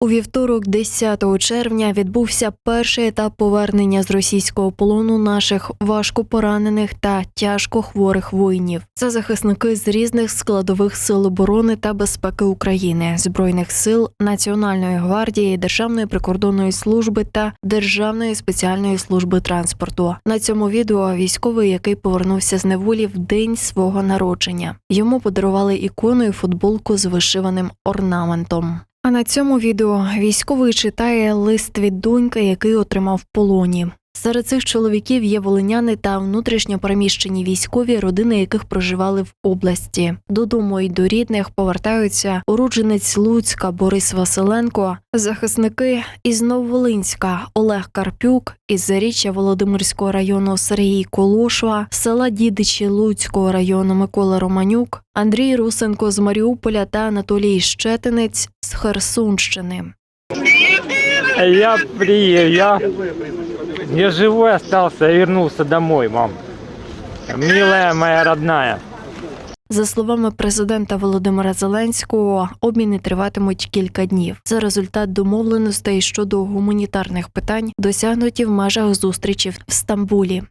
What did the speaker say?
У вівторок, 10 червня, відбувся перший етап повернення з російського полону наших важко поранених та тяжко хворих воїнів. Це захисники з різних складових сил оборони та безпеки України, збройних сил, Національної гвардії, Державної прикордонної служби та Державної спеціальної служби транспорту. На цьому відео військовий, який повернувся з неволі в день свого народження. Йому подарували ікону і футболку з вишиваним орнаментом. А на цьому відео військовий читає лист від доньки, який отримав в полоні. Серед цих чоловіків є волиняни та внутрішньо переміщені військові, родини яких проживали в області. Додому й до рідних повертаються уродженець Луцька Борис Василенко, захисники із Нововолинська Олег Карпюк, із Заріччя Володимирського району Сергій Колошва, села Дідичі Луцького району Микола Романюк, Андрій Русенко з Маріуполя та Анатолій Щетинець з Херсонщини. Я приехал, я, я живой остался я вернулся домой, мам. Милая моя родная. За словами президента Володимира Зеленського, обміни триватимуть кілька днів. Це результат домовленостей щодо гуманітарних питань, досягнуті в межах зустрічі в Стамбулі.